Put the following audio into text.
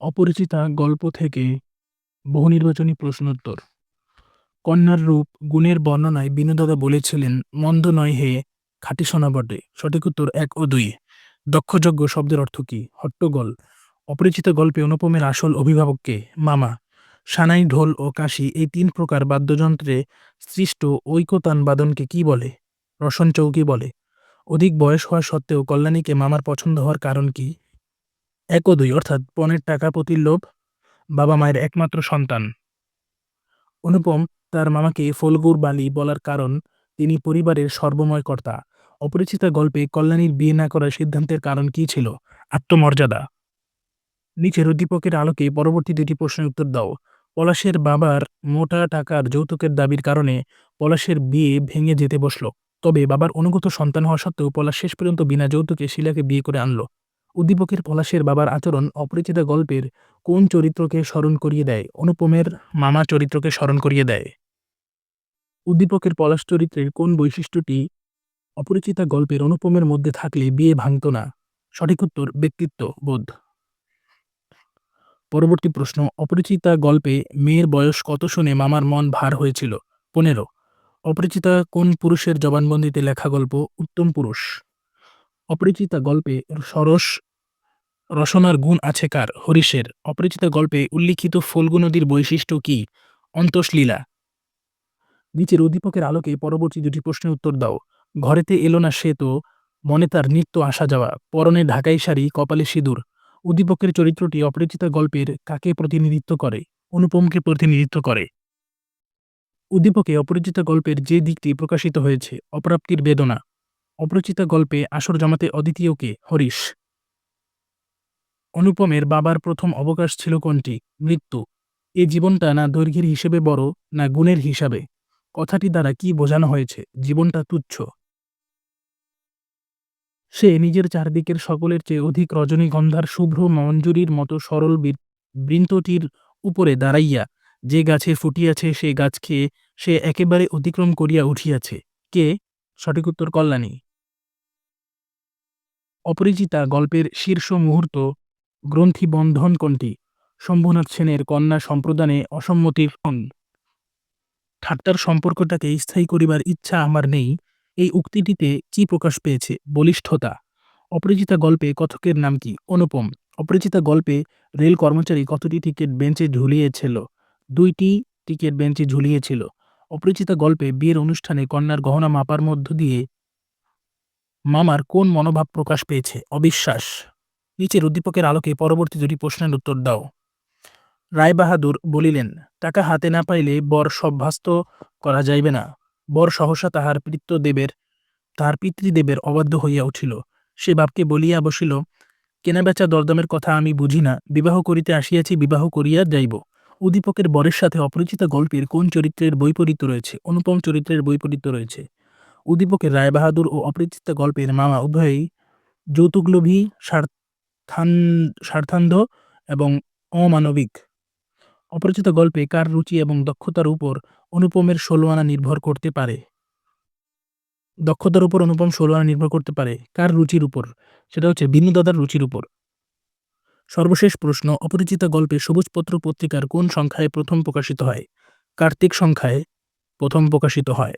অপরিচিতা গল্প থেকে বহুনির্বাচনী প্রশ্নোত্তর। কন্যার রূপ, গুণের বর্ণনায় বিনোদাদা বলেছিলেন, মন্দ নয় হে, খাঁটি সোনা বটে। সঠিক উত্তর এক ও দুই। দক্ষযজ্ঞ শব্দের অর্থ কী? হট্টগোল। অপরিচিত গল্পে অনুপমের আসল অভিভাবককে মামা। সানাই, ঢোল ও কাশি এই তিন প্রকার বাদ্যযন্ত্রে সৃষ্ট ঐকতান বাদনকে কি বলে? রসন চৌকি বলে, অধিক বয়স হওয়া সত্ত্বেও কল্যাণীকে মামার পছন্দ হওয়ার কারণ কি? এক ও দুই অর্থাৎ পণের টাকা প্রতির লোভ বাবা মায়ের একমাত্র সন্তান। অনুপম তার মামাকে ফলগুর বালি বলার কারণ তিনি পরিবারের সর্বময় কর্তা। অপরিচিতা গল্পে কল্যাণীর বিয়ে না করার সিদ্ধান্তের কারণ কি ছিল? আত্মমর্যাদা। নিচের উদ্দীপকের আলোকে পরবর্তী দুটি প্রশ্নের উত্তর দাও। পলাশের বাবার মোটা টাকার যৌতুকের দাবির কারণে পলাশের বিয়ে ভেঙে যেতে বসল। তবে বাবার অনুগত সন্তান হওয়া সত্ত্বেও পলাশ শেষ পর্যন্ত বিনা যৌতুকে শিলাকে বিয়ে করে আনলো। উদ্দীপকের পলাশের বাবার আচরণ অপরিচিতা গল্পের কোন চরিত্রকে স্মরণ করিয়ে দেয়? অনুপমের মামা চরিত্রকে স্মরণ করিয়ে দেয়। উদ্দীপকের পলাশ চরিত্রের কোন বৈশিষ্ট্যটি অপরিচিতা গল্পের অনুপমের মধ্যে থাকলে বিয়ে ভাঙত না? সঠিক উত্তর, ব্যক্তিত্ব বোধ। পরবর্তী প্রশ্ন, অপরিচিতা গল্পে মেয়ের বয়স কত শুনে মামার মন ভার হয়েছিল? পনেরো। অপরিচিতা কোন পুরুষের জবানবন্দিতে লেখা গল্প, উত্তম পুরুষ? অপরিচিতা গল্পে সরস রসনার গুণ আছে কার? হরিশের অপরিচিতা গল্পে উল্লিখিত ফল্গু নদীর বৈশিষ্ট্য কি? অন্তঃলীলা। নিচের উদ্দীপকের আলোকে পরবর্তী দুটি প্রশ্নের উত্তর দাও। ঘরেতে এলো না সে তো, মনে তার নিত্য আসা যাওয়া। পরনে ঢাকাই শাড়ি, কপালে সিঁদুর। উদ্দীপকের চরিত্রটি অপরিচিতা গল্পের কাকে প্রতিনিধিত্ব করে? অনুপমকে প্রতিনিধিত্ব করে। উদ্দীপকে অপরিচিতা গল্পের যে দিকটি প্রকাশিত হয়েছে, অপ্রাপ্তির বেদনা। অপরিচিতা গল্পে আসর জমাতে অদ্বিতীয়কে হরিশ। অনুপমের বাবার প্রথম অবকাশ ছিল কোনটি? মৃত্যু। এ জীবনটা না দৈর্ঘ্যের হিসেবে বড়, না গুণের হিসাবে? কথাটি দ্বারা কি বোঝানো হয়েছে? জীবনটা তুচ্ছ। সে নিজের চারদিকের সকলের চেয়ে অধিক রজনীগন্ধার, শুভ্র মঞ্জুরির মতো সরল বৃন্তটির উপরে দাঁড়াইয়া যে গাছে ফুটিয়াছে, সে গাছকে সে একেবারে অতিক্রম করিয়া উঠিয়াছে। কে? সঠিক উত্তর কল্যাণী। অপরিচিতা গল্পের শীর্ষ মুহূর্ত, গ্রন্থি বন্ধন কোনটি? শম্ভুনাথ সেনের কন্যা সম্প্রদানে অসম্মতির ঠাট্টার সম্পর্কটাকে স্থায়ী করিবার ইচ্ছা আমার নেই, এই উক্তিটিতে কি প্রকাশ পেয়েছে? বলিষ্ঠতা। অপরিচিতা গল্পে কথকের নাম কি? অনুপম। অপরিচিতা গল্পে রেল কর্মচারী কতটি টিকিট বেঞ্চে ঝুলিয়েছিল? দুইটি টিকিট বেঞ্চে ঝুলিয়েছিল। অপরিচিতা গল্পে বিয়ের অনুষ্ঠানে কন্যার গহনা মাপার মধ্য দিয়ে মামার কোন মনোভাব প্রকাশ পেয়েছে? অবিশ্বাস। নিচের উদ্দীপকের আলোকে পরবর্তী দুটি প্রশ্নের উত্তর দাও। রায়বাহাদুর বলিলেন, টাকা হাতে না পাইলে বর সভ্যাস্ত করা যাইবে না। বর সহসা তাহার পিতৃদেবের তাহার পিতৃদেবের অবাধ্য হইয়া উঠিল। সে বাপকে বলিয়া বসিল, কেনাবেচা দরদামের কথা আমি বুঝি না। বিবাহ করিতে আসিয়াছি, বিবাহ করিয়া যাইব। উদ্দীপকের বরের সাথে অপরিচিত গল্পের কোন চরিত্রের বৈপরীত্য রয়েছে? অনুপম চরিত্রের বৈপরীত্য রয়েছে। উদ্দীপকের রায়বাহাদুর ও অপরিচিত গল্পের মামা উভয়ই যৌতুকলোভী স্বার্থান স্বার্থান্ধ এবং অমানবিক। অপরিচিত গল্পে কার রুচি এবং দক্ষতার উপর অনুপমের ষোলো আনা নির্ভর করতে পারে? দক্ষতার উপর অনুপম ষোলো আনা নির্ভর করতে পারে কার রুচির উপর? সেটা হচ্ছে বিনু দাদার রুচির উপর। সর্বশেষ প্রশ্ন, অপরিচিত গল্পে সবুজপত্র পত্রিকার কোন সংখ্যায় প্রথম প্রকাশিত হয়? কার্তিক সংখ্যায় প্রথম প্রকাশিত হয়।